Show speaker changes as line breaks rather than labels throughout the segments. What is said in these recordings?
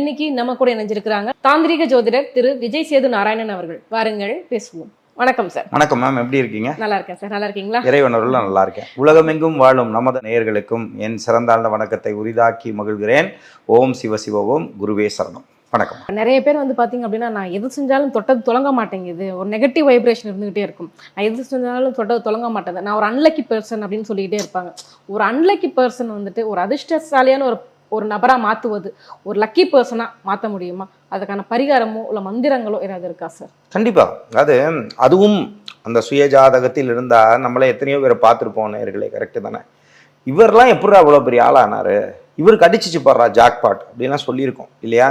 இன்னைக்கு நம்ம கூட இணைஞ்சிருக்கிறாங்க தாந்திரிக ஜோதிடர் திரு விஜய் சேது நாராயணன் அவர்கள். வாருங்கள் பேசுவோம். வணக்கம் சார்.
வணக்கம் மேம் எப்படி இருக்கீங்க?
நல்லா இருக்கேன் சார். நல்லா இருக்கீங்களா?
இறைவனருள் நல்லா இருக்கேன். உலகமெங்கும் வாழும் நமது நேயர்களுக்கும் என் சிறந்தாழ்ந்த வணக்கத்தை உரிதாக்கி மகிழ்கிறேன். ஓம் சிவ சிவ ஓம் குருவே சரணம். வணக்கம்.
நிறைய பேர் வந்து பாத்தீங்க அப்படின்னா நான் எது செஞ்சாலும் தொட்டது தொடங்க மாட்டேங்குது. ஒரு நெகட்டிவ் வைப்ரேஷன் இருந்துகிட்டே இருக்கும். நான் எது செஞ்சாலும் தொட்டது தொடங்க மாட்டேங்குது. நான் ஒரு அன்லக்கி பர்சன் அப்படின்னு சொல்லிக்கிட்டே இருப்பாங்க. ஒரு அன்லக்கி பர்சன் வந்துட்டு ஒரு அதிர்ஷ்டசாலியான ஒரு ஒரு நபரா மாற்றுவது ஒரு லக்கி பர்சனாக மாற்ற முடியுமா? அதுக்கான பரிகாரமோ இல்லை மந்திரங்களோ ஏதாவது இருக்கா சார்
கண்டிப்பாக அது அதுவும் அந்த சுயஜாதகத்தில் இருந்தால் நம்மளே எத்தனையோ பேரை பார்த்துருப்போம் நேர்களே கரெக்டு தானே? இவரெலாம் எப்படி அவ்வளோ பெரிய ஆளானாரு? இவருக்கு அடிச்சிச்சு பாடுறா ஜாக்பாட் அப்படின்லாம் சொல்லியிருக்கோம் இல்லையா?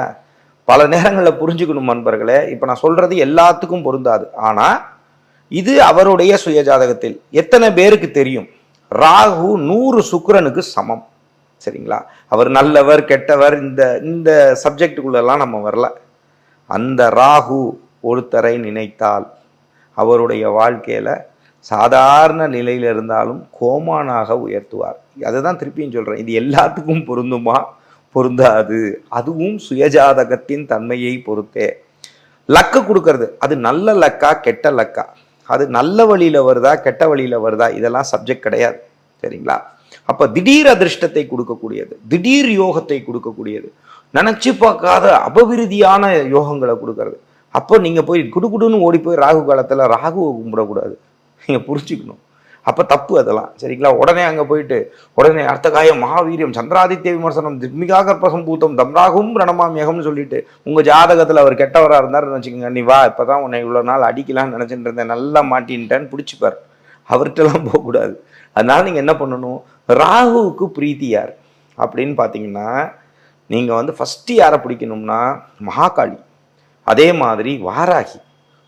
பல நேரங்களில் புரிஞ்சுக்கணும் நண்பர்களே இப்போ நான் சொல்கிறது எல்லாத்துக்கும் பொருந்தாது. ஆனால் இது அவருடைய சுயஜாதகத்தில் எத்தனை பேருக்கு தெரியும்? ராகு நூறு சுக்கரனுக்கு சமம். சரிங்களா? அவர் நல்லவர் கெட்டவர் இந்த இந்த சப்ஜெக்டுக்குள்ளெல்லாம் நம்ம வரல. அந்த ராகு ஒருத்தரை நினைத்தால் அவருடைய வாழ்க்கையில் சாதாரண நிலையில் இருந்தாலும் கோமானாக உயர்த்துவார். அதுதான் திருப்பியும் சொல்கிறேன் இது எல்லாத்துக்கும் பொருந்துமா? பொருந்தாது. அதுவும் சுயஜாதகத்தின் தன்மையை பொறுத்தே. லக்கு கொடுக்கறது. அது நல்ல லக்கா கெட்ட லக்கா? அது நல்ல வழியில் வருதா கெட்ட வழியில் வருதா? இதெல்லாம் சப்ஜெக்ட் கிடையாது. சரிங்களா? அப்ப திடீர் அதிர்ஷ்டத்தை கொடுக்கக்கூடியது திடீர் யோகத்தை கொடுக்கக்கூடியது. நினைச்சு பார்க்காத அபவிருதியான யோகங்களை கொடுக்கறது. அப்போ நீங்க போய் குடுகுடுன்னு ஓடி போய் ராகு காலத்துல ராகுவை கும்பிடக்கூடாது. நீங்க புரிஞ்சுக்கணும். அப்ப தப்பு அதெல்லாம். சரிங்களா? உடனே அங்க போயிட்டு உடனே அர்த்தகாயம் மகாவீரியம் சந்திராதித்ய விமர்சனம் திக்மிகா கர்ப்பசம் பூத்தம் தம்ராகும் ரணமாமியகம்னு சொல்லிட்டு உங்க ஜாதகத்துல அவர் கெட்டவரா இருந்தாருன்னு வச்சுக்கோங்க நீ வா இப்பதான் உன்னை இவ்வளவு நாள் அடிக்கலாம்னு நினைச்சிட்டு இருந்தேன். நல்லா மாட்டின்ட்டேன்னு பிடிச்சிப்பார். அவர்கிட்டலாம் போகக்கூடாது. அதனால் நீங்கள் என்ன பண்ணணும்? ராகுவுக்கு பிரீத்தி யார்? அப்படின்னு பார்த்தீங்கன்னா நீங்கள் வந்து ஃபஸ்ட்டு யாரை பிடிக்கணும்னா மகாகாளி. அதே மாதிரி வாராகி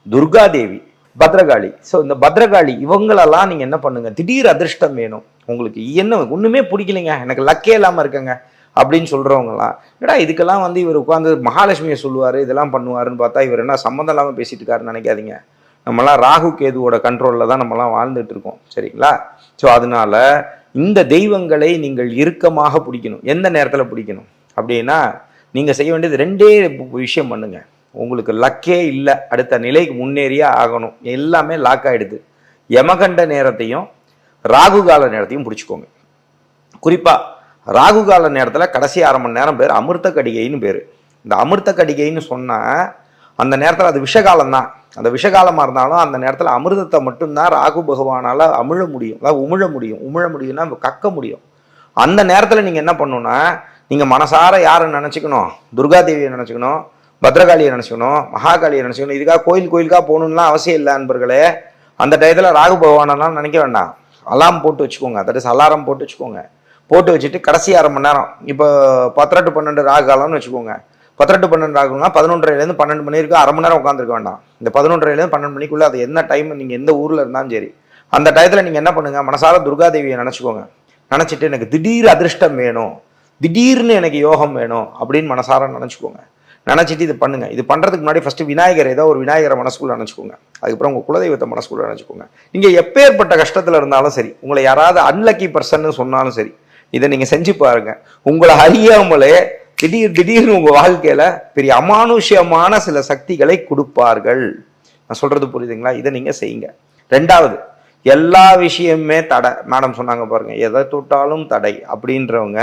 துர்காதேவி பத்ரகாளி. ஸோ இந்த பத்ரகாளி இவங்களெல்லாம் நீங்கள் என்ன பண்ணுங்கள் திடீர் அதிர்ஷ்டம் வேணும். உங்களுக்கு என்ன ஒன்றுமே பிடிக்கலைங்க. எனக்கு லக்கே இல்லாமல் இருக்கங்க. அப்படின்னு சொல்கிறவங்களாம் என்னடா இதுக்கெல்லாம் வந்து இவர் உட்காந்து மகாலட்சுமியை சொல்லுவார் இதெல்லாம் பண்ணுவாருன்னு பார்த்தா இவர் என்ன சம்மந்தம் இல்லாமல் பேசிட்டு இருக்காருன்னு நினைக்காதீங்க. நம்மலாம் ராகு கேதுவோட கண்ட்ரோலில் தான் நம்மலாம் வாழ்ந்துட்டு இருக்கோம். சரிங்களா? ஸோ அதனால இந்த தெய்வங்களை நீங்கள் இறுக்கமாக பிடிக்கணும். எந்த நேரத்தில் பிடிக்கணும்? அப்படின்னா நீங்கள் செய்ய வேண்டியது ரெண்டே விஷயம் பண்ணுங்க. உங்களுக்கு லக்கே இல்லை. அடுத்த நிலைக்கு முன்னேறியே ஆகணும். எல்லாமே லாக் ஆகிடுது யமகண்ட நேரத்தையும் ராகு கால நேரத்தையும் பிடிச்சிக்கோங்க. குறிப்பாக ராகு கால நேரத்தில் கடைசி அரை மணி நேரம் பேர் அமிர்த கடிகைன்னு பேர். இந்த அமிர்த கடிகைன்னு சொன்னால் அந்த நேரத்தில் அது விஷகாலம் தான் அந்த விஷகாலமாக இருந்தாலும் அந்த நேரத்தில் அமிர்தத்தை மட்டும்தான் ராகு பகவானால் அமிழ முடியும். அதாவது உமிழ முடியும். உமிழ முடியும்னா கக்க முடியும். அந்த நேரத்தில் நீங்கள் என்ன பண்ணணும்னா நீங்கள் மனசார யாரை நினச்சிக்கணும்? துர்காதேவியை நினச்சிக்கணும் பத்ரகாளியை நினச்சிக்கணும் மகாகாளியை நினச்சிக்கணும். இதுக்காக கோயில் கோயிலுக்காக போகணுன்னா அவசியம் இல்லை நண்பர்களே அந்த டயத்தில் ராகு பகவானெல்லாம் நினைக்க வேண்டாம். அலாம் போட்டு வச்சுக்கோங்க. தட் இஸ் அலாரம் போட்டு வச்சுக்கோங்க. போட்டு வச்சுட்டு கடைசி அரை மணி நேரம். இப்போ பத்தரை டு பன்னெண்டு ராகு காலம்னு வச்சுக்கோங்க. பத்தெட்டு பன்னெண்டு ஆகும்னா பதினொன்றரைலேருந்து பன்னெண்டு மணி வரைக்கும் அரை மணி நேரம் உட்காந்துருக்க வேண்டாம். இந்த பதினொன்றரைலேருந்து பன்னெண்டு மணிக்குள்ளே அது என்ன டைம் நீங்கள் எந்த ஊரில் இருந்தாலும் சரி. அந்த டயத்தில் நீங்கள் என்ன பண்ணுங்க மனசார துர்காதேவியை நினச்சிக்கோங்க. நினச்சிட்டு எனக்கு திடீர் அதிர்ஷ்டம் வேணும் திடீர்னு எனக்கு யோகம் வேணும் அப்படின்னு மனசார நினச்சிக்கோங்க. நினச்சிட்டு இது பண்ணுங்க. இது பண்ணுறதுக்கு முன்னாடி ஃபஸ்ட்டு விநாயகர் ஏதோ ஒரு விநாயகரை மனசுக்குள்ளே நினச்சிக்கோங்க. அதுக்கப்புறம் உங்கள் குலதெய்வத்தை மனசுக்குள்ளே நினச்சிக்கோங்க. நீங்கள் எப்பேற்பட்ட கஷ்டத்தில் இருந்தாலும் சரி உங்களை யாராவது அன்லக்கி பர்சன்னு சொன்னாலும் சரி இதை நீங்கள் செஞ்சு பாருங்கள் உங்களை அறியாமலே திடீர் திடீர்னு உங்கள் வாழ்க்கையில் பெரிய அமானுஷ்யமான சில சக்திகளை கொடுப்பார்கள். நான் சொல்கிறது புரியுதுங்களா? இதை நீங்கள் செய்யுங்க. ரெண்டாவது எல்லா விஷயமுமே தடை. மேடம் சொன்னாங்க பாருங்கள் எதை தொட்டாலும் தடை அப்படின்றவங்க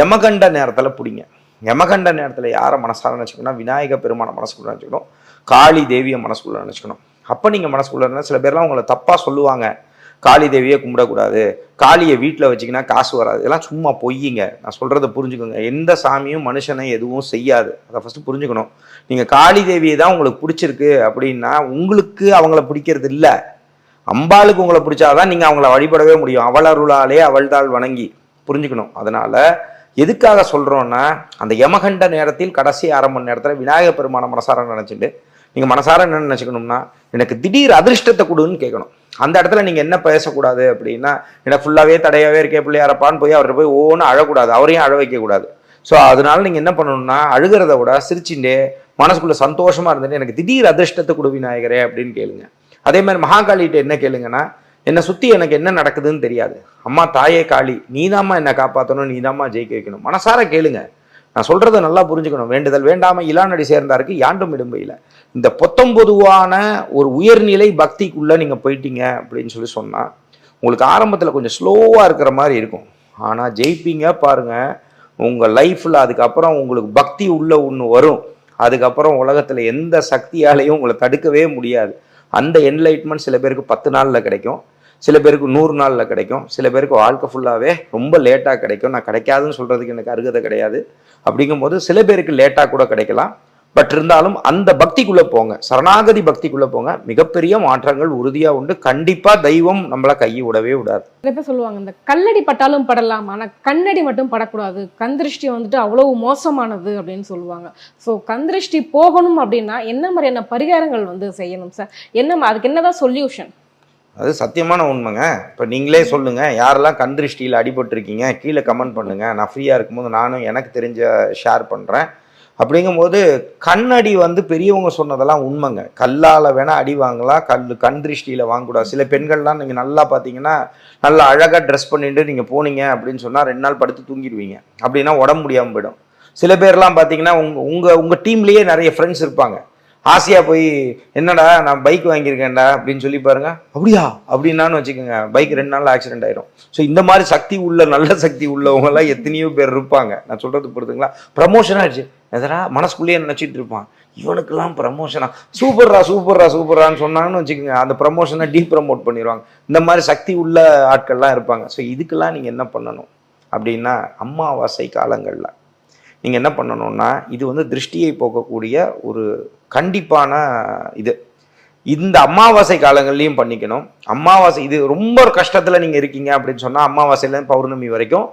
யமகண்ட நேரத்தில் பிடிங்க. யமகண்ட நேரத்தில் யாரை மனசார நினச்சிக்கணும்? விநாயக பெருமான மனசுக்குள்ள நினச்சிக்கணும். காளி தேவியை மனசுக்குள்ள நினச்சிக்கணும். அப்போ நீங்கள் மனசுக்குள்ள சில பேர்லாம் உங்களை தப்பாக சொல்லுவாங்க. காளி தேவியை கும்பிடக்கூடாது. காளியை வீட்டில் வச்சிங்கன்னா காசு வராது. இதெல்லாம் சும்மா பொய்யுங்க. நான் சொல்கிறத புரிஞ்சுக்கோங்க. எந்த சாமியும் மனுஷனை எதுவும் செய்யாது. அதை ஃபஸ்ட்டு புரிஞ்சுக்கணும். நீங்கள் காளி தேவியை தான் உங்களுக்கு பிடிச்சிருக்கு அப்படின்னா உங்களுக்கு அவங்கள பிடிக்கிறது இல்லை. அம்பாளுக்கு உங்களை பிடிச்சாதான் நீங்கள் அவங்கள வழிபடவே முடியும். அவள் அருளாலே அவள்தாள் வணங்கி. புரிஞ்சுக்கணும். அதனால் எதுக்காக சொல்கிறோன்னா அந்த யமகண்ட நேரத்தில் கடைசி அரை மணி நேரத்தில் விநாயகர் பெருமான மனசாரம் நினச்சிட்டு நீங்கள் மனசார என்ன நினச்சிக்கணும்னா எனக்கு திடீர் அதிர்ஷ்டத்தை கொடுன்னு கேட்கணும். அந்த இடத்துல நீங்கள் என்ன பேசக்கூடாது அப்படின்னா எனக்கு ஃபுல்லாகவே தடையாகவே இருக்கே பிள்ளையாரப்பான்னு போய் அவர்கிட்ட போய் ஒவ்வொன்றும் அழக்கூடாது. அவரையும் அழ வைக்கக்கூடாது ஸோ அதனால நீங்கள் என்ன பண்ணணும்னா அழுகிறத விட சிரிச்சுட்டே மனசுக்குள்ளே சந்தோஷமாக இருந்துட்டு எனக்கு திடீர் அதிர்ஷ்டத்தை கொடு விநாயகரே அப்படின்னு கேளுங்க. அதே மாதிரி மகாகாளிகிட்ட என்ன கேளுங்கன்னா என்னை சுற்றி எனக்கு என்ன நடக்குதுன்னு தெரியாது. அம்மா தாயே காளி நீதாம்மா என்னை காப்பாற்றணும் நீதாம்மா ஜெயிக்க வைக்கணும். மனசார கேளுங்க. நான் சொல்கிறத நல்லா புரிஞ்சுக்கணும். வேண்டுதல் வேண்டாமல் இளாநடி சேர்ந்தாருக்கு யாண்டும் இடும்பையில் இந்த பொத்தம்பொதுவான ஒரு உயர்நிலை பக்திக்குள்ளே நீங்கள் போயிட்டீங்க அப்படின்னு சொல்லி சொன்னால் உங்களுக்கு ஆரம்பத்தில் கொஞ்சம் ஸ்லோவாக இருக்கிற மாதிரி இருக்கும். ஆனால் ஜெயிப்பீங்க பாருங்கள் உங்கள் லைஃப்பில் அதுக்கப்புறம் உங்களுக்கு பக்தி உள்ள ஒன்று வரும். அதுக்கப்புறம் உலகத்தில் எந்த சக்தியாலையும் உங்களை தடுக்கவே முடியாது. அந்த என்லைட்மெண்ட் சில பேருக்கு பத்து நாளில் கிடைக்கும். சில பேருக்கு நூறு நாளில் கிடைக்கும். சில பேருக்கு வாழ்க்கை ஃபுல்லாகவே ரொம்ப லேட்டாக கிடைக்கும். நான் கிடைக்காதுன்னு சொல்கிறதுக்கு எனக்கு அருகதை கிடையாது. அப்படிங்கும்போது சில பேருக்கு லேட்டாக கூட கிடைக்கலாம். பட் இருந்தாலும் அந்த பக்திக்குள்ளே போங்க. சரணாகதி பக்திக்குள்ளே போங்க. மிகப்பெரிய மாற்றங்கள் உறுதியாக உண்டு. கண்டிப்பாக தெய்வம் நம்மளை கையை விடவே விடாது.
நிறைய பேர் சொல்லுவாங்க இந்த கல்லடி பட்டாலும் படலாம் ஆனால் கண்ணடி மட்டும் படக்கூடாது. கந்திருஷ்டி வந்துட்டு அவ்வளவு மோசமானது அப்படின்னு சொல்லுவாங்க. ஸோ கந்திருஷ்டி போகணும் அப்படின்னா என்ன மாதிரியான பரிகாரங்கள் வந்து செய்யணும் சார் என்ன அதுக்கு என்னதான் சொல்யூஷன்
அது சத்தியமான உண்மைங்க. இப்போ நீங்களே சொல்லுங்க யாரெல்லாம் கண் திருஷ்டியில் அடிபட்டிருக்கீங்க கீழே கமெண்ட் பண்ணுங்க. நான் ஃப்ரீயாக இருக்கும்போது நானும் எனக்கு தெரிஞ்ச ஷேர் பண்ணுறேன் அப்படிங்கும்போது கண்ணடி வந்து பெரியவங்க சொன்னதெல்லாம் உண்மைங்க. கல்லால் வேணா அடி வாங்கலாம் கல் கண் திருஷ்டியில் வாங்கக்கூடாது. சில பெண்கள்லாம் நீங்கள் நல்லா பார்த்தீங்கன்னா நல்லா அழகாக ட்ரெஸ் பண்ணிட்டு நீங்கள் போனீங்க அப்படின்னு சொன்னால் ரெண்டு நாள் படுத்து தூங்கிடுவீங்க. அப்படின்னா உடம்பு முடியாமல் போயிடும். சில பேர்லாம் பார்த்தீங்கன்னா உங்கள் உங்கள் உங்கள் டீம்லேயே நிறைய ஃப்ரெண்ட்ஸ் இருப்பாங்க. ஆசையாக போய் என்னடா நான் பைக் வாங்கியிருக்கேன்டா அப்படின்னு சொல்லி பாருங்க. அப்படியா? அப்படின்னான்னு வச்சுக்கோங்க பைக் ரெண்டு நாள் ஆக்சிடென்ட் ஆயிரும். ஸோ இந்த மாதிரி சக்தி உள்ள நல்ல சக்தி உள்ளவங்கலாம் எத்தனையோ பேர் இருப்பாங்க. நான் சொல்கிறது பொறுத்துங்களா ப்ரமோஷன் ஆயிடுச்சு. எதனா மனசுக்குள்ளேயே நினச்சிட்டு இருப்பான். இவனுக்கெல்லாம் ப்ரமோஷனா சூப்பர்ரா சூப்பர்ரா சூப்பர்ரான்னு சொன்னாங்கன்னு வச்சுக்கோங்க அந்த ப்ரமோஷனை டீ ப்ரமோட் பண்ணிடுவாங்க. இந்த மாதிரி சக்தி உள்ள ஆட்கள்லாம் இருப்பாங்க. ஸோ இதுக்கெல்லாம் நீங்கள் என்ன பண்ணணும்? அப்படின்னா அமாவாசை காலங்களில். நீங்கள் என்ன பண்ணணும்னா இது வந்து திருஷ்டியை போக்கக்கூடிய ஒரு கண்டிப்பான இது. இந்த அமாவாசை காலங்கள்லையும் பண்ணிக்கணும். அமாவாசை இது ரொம்ப ஒரு கஷ்டத்தில் நீங்கள் இருக்கீங்க அப்படின்னு சொன்னால் அமாவாசையிலேருந்து பௌர்ணமி வரைக்கும்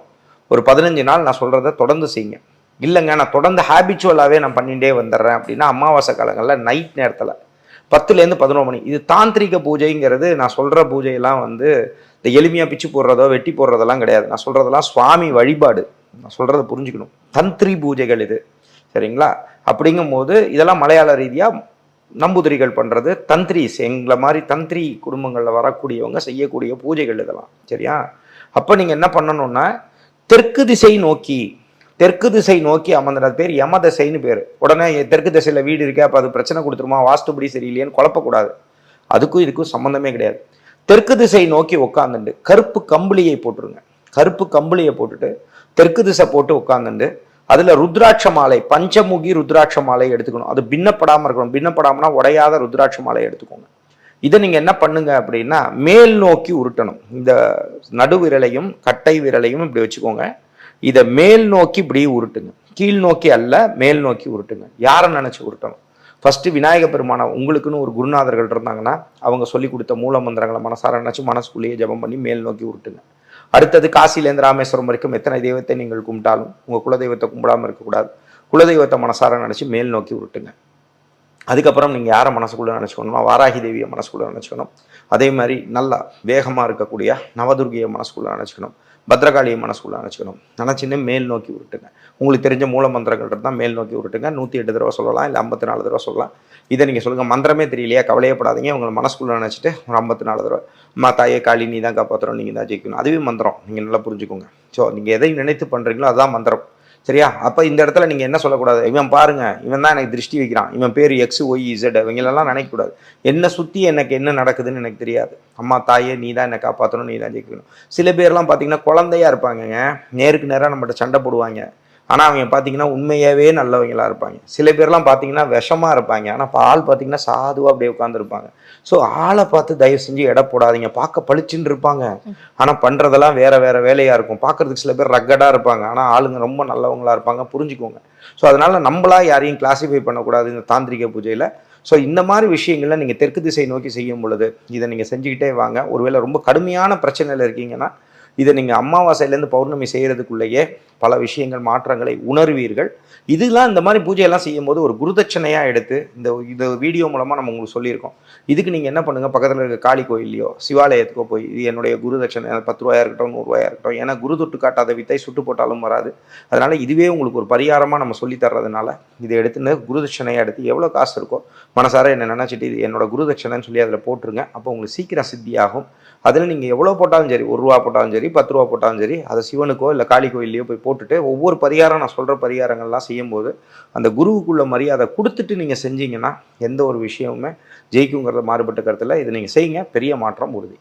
ஒரு பதினஞ்சு நாள் நான் சொல்கிறத தொடர்ந்து செய்யுங்க. இல்லைங்க நான் தொடர்ந்து ஹேபிச்சுவலாகவே நான் பண்ணிகிட்டே வந்துடுறேன் அப்படின்னா அமாவாசை காலங்களில் நைட் நேரத்தில் பத்துலேருந்து பதினோரு மணி. இது தாந்திரிக பூஜைங்கிறது நான் சொல்கிற பூஜையெல்லாம் வந்து இந்த எளிமையாக பிச்சு போடுறதோ வெட்டி போடுறதெல்லாம் கிடையாது. நான் சொல்கிறதெல்லாம் சுவாமி வழிபாடு. நான் சொல்கிறத புரிஞ்சுக்கணும். தந்திரி பூஜைகள் இது. சரிங்களா? அப்படிங்கும்போது இதெல்லாம் மலையாள ரீதியாக நம்பூதிரிகள் பண்ணுறது தந்திரிஸ் எங்களை மாதிரி தந்திரி குடும்பங்களில் வரக்கூடியவங்க செய்யக்கூடிய பூஜைகள் இதெல்லாம் சரியா? அப்போ நீங்கள் என்ன பண்ணணும்னா தெற்கு திசை நோக்கி தெற்கு திசை நோக்கி அமர்ந்தது பேர் யம திசைன்னு பேர். உடனே தெற்கு திசையில் வீடு இருக்கே அப்போ அது பிரச்சனை கொடுத்துருமா? வாஸ்துபடி சரியில்லையேன்னு குழப்பக்கூடாது. அதுக்கும் இதுக்கும் சம்மந்தமே கிடையாது. தெற்கு திசை நோக்கி உட்காந்துண்டு கருப்பு கம்பளியை போட்டுருங்க. கருப்பு கம்பளியை போட்டுட்டு தெற்கு திசை போட்டு உட்காந்துண்டு அதுல ருத்ராட்ச மாலை பஞ்சமுகி ருத்ராட்ச மாலை எடுத்துக்கணும். அது பின்னப்படாம இருக்கணும். பின்னப்படாமனா உடையாத ருத்ராட்ச மாலை எடுத்துக்கோங்க. இதை நீங்க என்ன பண்ணுங்க அப்படின்னா மேல் நோக்கி உருட்டணும். இந்த நடு விரலையும் கட்டை விரலையும் இப்படி வச்சுக்கோங்க. இதை மேல் நோக்கி இப்படி உருட்டுங்க. கீழ் நோக்கி அல்ல மேல் நோக்கி உருட்டுங்க. யாரை நினைச்சு உருட்டணும்? ஃபர்ஸ்ட் விநாயக பெருமானை உங்களுக்குன்னு ஒரு குருநாதர்கள் இருந்தாங்கன்னா அவங்க சொல்லி கொடுத்த மூல மந்திரங்களை மனசார நினைச்சு மனசுக்குள்ளேயே ஜெபம் பண்ணி மேல் நோக்கி உருட்டுங்க. அடுத்தது காசிலேருந்து ராமேஸ்வரம் வரைக்கும் எத்தனை தெய்வத்தை நீங்கள் கும்பிட்டாலும் உங்கள் குலதெய்வத்தை கும்பிடாமல் இருக்கக்கூடாது. குலதெய்வத்தை மனசார நினச்சி மேல் நோக்கி உருட்டுங்க. அதுக்கப்புறம் நீங்கள் யாரை மனசுக்குள்ளே நினச்சிக்கணுமா வாராகி தேவியை மனசுக்குள்ளே நினச்சிக்கணும். அதே மாதிரி நல்லா வேகமாக இருக்கக்கூடிய நவதுர்கையை மனசுக்குள்ளே நினச்சிக்கணும். பத்ரகாளியை மனசுக்குள்ள நினச்சிக்கணும் நினச்சின்னு மேல் நோக்கி உருட்டுங்க. உங்களுக்கு தெரிஞ்ச மூல மந்திரங்கள் இருந்தால் மேல் நோக்கி விட்டுட்டுங்க நூற்றி எட்டு தடவை சொல்லலாம் இல்லை ஐம்பத்தி நாலு தடவை சொல்லலாம். இதை நீங்கள் சொல்லுங்கள் மந்திரமே தெரியலையா கவலையப்படாதீங்க. உங்களை மனசுக்குள்ளே நினச்சிட்டு ஒரு ஐம்பத்தி நாலு தடவை அம்மா தாயே காளி நீ தான் காப்பாற்றுறோம் நீங்கள் தான் ஜெயிக்கணும். அதுவே மந்திரம். நீங்கள் நல்லா புரிஞ்சுக்கோங்க. ஸோ நீங்கள் எதை நினைத்து பண்ணுறீங்களோ அதுதான் மந்திரம். சரியா? அப்போ இந்த இடத்துல நீங்கள் என்ன சொல்லக்கூடாது? இவன் பாருங்க இவன் தான் எனக்கு திருஷ்டி வைக்கிறான். இவன் பேர் எக்ஸ் ஒய் இசட் இவங்களெல்லாம் நினைக்கக்கூடாது. என்னை சுற்றி எனக்கு என்ன நடக்குதுன்னு எனக்கு தெரியாது. அம்மா தாயே நீ தான் என்னை காப்பாற்றணும் நீ தான் ஜெயிக்கணும். சில பேர்லாம் பார்த்தீங்கன்னா குழந்தையா இருப்பாங்கங்க. நேருக்கு நேராக நம்மகிட்ட சண்டை போடுவாங்க. ஆனால் அவங்க பார்த்தீங்கன்னா உண்மையாகவே நல்லவங்களா இருப்பாங்க. சில பேர்லாம் பார்த்தீங்கன்னா விஷமாக இருப்பாங்க. ஆனால் இப்போ ஆள் பார்த்தீங்கன்னா சாதுவாக அப்படியே உட்காந்துருப்பாங்க ஸோ ஆளை பார்த்து தயவு செஞ்சு எடை போடாதீங்க. பார்க்க பளிச்சுன்னு இருப்பாங்க. ஆனால் பண்ணுறதெல்லாம் வேறு வேறு வேலையாக இருக்கும். பார்க்கறதுக்கு சில பேர் ரக்கடாக இருப்பாங்க. ஆனால் ஆளுங்க ரொம்ப நல்லவங்களா இருப்பாங்க. புரிஞ்சுக்கோங்க. ஸோ அதனால் நம்மளா யாரையும் கிளாசிஃபை பண்ணக்கூடாது இந்த தாந்திரிக பூஜையில். ஸோ இந்த மாதிரி விஷயங்களை நீங்கள் தெற்கு திசை நோக்கி செய்யும் பொழுது இதை நீங்கள் செஞ்சுக்கிட்டே வாங்க. ஒருவேளை ரொம்ப கடுமையான பிரச்சனையில் இருக்கீங்கன்னா இதை நீங்கள் அமாவாசையிலேருந்து பௌர்ணமி செய்கிறதுக்குள்ளேயே பல விஷயங்கள் மாற்றங்களை உணர்வீர்கள். இதெல்லாம் இந்த மாதிரி பூஜையெல்லாம் செய்யும்போது ஒரு குருதட்சணையாக எடுத்து இந்த இந்த வீடியோ மூலமாக நம்ம உங்களுக்கு சொல்லியிருக்கோம். இதுக்கு நீங்கள் என்ன பண்ணுங்கள் பக்கத்தில் இருக்க காளி கோயிலையோ சிவாலயத்துக்கோ போய் இது என்னுடைய குருதட்சணை பத்து ரூபாயா இருக்கட்டும் நூறுரூவாயாக இருக்கட்டும் ஏன்னா குரு தொட்டு காட்டாத வித்தை சுட்டு போட்டாலும் வராது. அதனால் இதுவே உங்களுக்கு ஒரு பரிகாரமாக நம்ம சொல்லி தர்றதுனால இதை எடுத்துன்னு குருதட்சணையாக எடுத்து எவ்வளோ காசு இருக்கோ மனசார என்ன நினச்சிட்டு இது என்னோட குருதட்சணைன்னு சொல்லி அதில் போட்டுருங்க. அப்போ உங்களுக்கு சீக்கிரம் சித்தியாகும். அதில் நீங்கள் எவ்வளோ போட்டாலும் சரி ஒரு ரூபா போட்டாலும் சரி பத்து ரூபா போட்டாலும் சரி அதை சிவனுக்கோ இல்லை காளி கோயிலையோ போய் போட்டுட்டு ஒவ்வொரு பரிகாரம் நான் சொல்கிற பரிகாரங்கள்லாம் செய்யும்போது அந்த குருவுக்குள்ள மரியாதை கொடுத்துட்டு நீங்கள் செஞ்சீங்கன்னா எந்த ஒரு விஷயமுமே ஜெயிக்குங்கிறத மாறுபட்ட கருத்தில் இது நீங்கள் செய்யுங்க. பெரிய மாற்றம் உறுதி.